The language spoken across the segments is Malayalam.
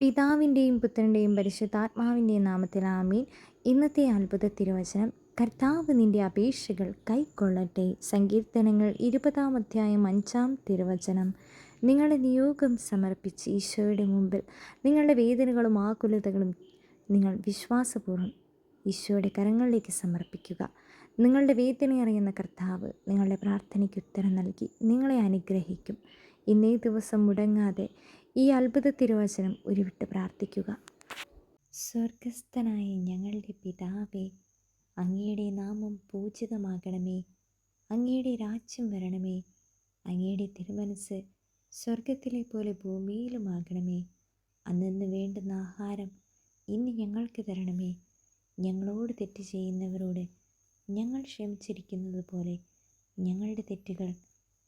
പിതാവിന്റെയും പുത്രന്റെയും പരിശുദ്ധാത്മാവിന്റെയും നാമത്തിൽ ആമീൻ. ഇന്നത്തെ അത്ഭുത തിരുവചനം കർത്താവ് നിന്റെ അപേക്ഷകൾ കൈക്കൊള്ളട്ടെ. സങ്കീർത്തനങ്ങൾ ഇരുപതാം അധ്യായം അഞ്ചാം തിരുവചനം. നിങ്ങളുടെ നിയോഗം സമർപ്പിച്ച് ഈശോയുടെ മുമ്പിൽ നിങ്ങളുടെ വേദനകളും ആകുലതകളും നിങ്ങൾ വിശ്വാസപൂർവം ഈശോയുടെ കരങ്ങളിലേക്ക് സമർപ്പിക്കുക. നിങ്ങളുടെ വേദന അറിയുന്ന കർത്താവ് നിങ്ങളുടെ പ്രാർത്ഥനയ്ക്ക് ഉത്തരം നൽകി നിങ്ങളെ അനുഗ്രഹിക്കും. ഇന്നേ ദിവസം മുടങ്ങാതെ ഈ അത്ഭുത തിരുവചനം ഉരുവിട്ട് പ്രാർത്ഥിക്കുക. സ്വർഗസ്ഥനായ ഞങ്ങളുടെ പിതാവേ അങ്ങയുടെ നാമം പൂജിതമാകണമേ. അങ്ങയുടെ രാജ്യം വരണമേ. അങ്ങയുടെ തിരുമനസ് സ്വർഗത്തിലെ പോലെ ഭൂമിയിലുമാകണമേ അന്നു വേണ്ടുന്ന ആഹാരം ഇന്ന് ഞങ്ങൾക്ക് തരണമേ. ഞങ്ങളോട് തെറ്റ് ചെയ്യുന്നവരോട് ഞങ്ങൾ ക്ഷമിച്ചിരിക്കുന്നത് പോലെ ഞങ്ങളുടെ തെറ്റുകൾ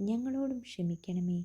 ഞങ്ങളോടും ക്ഷമിക്കണമേ.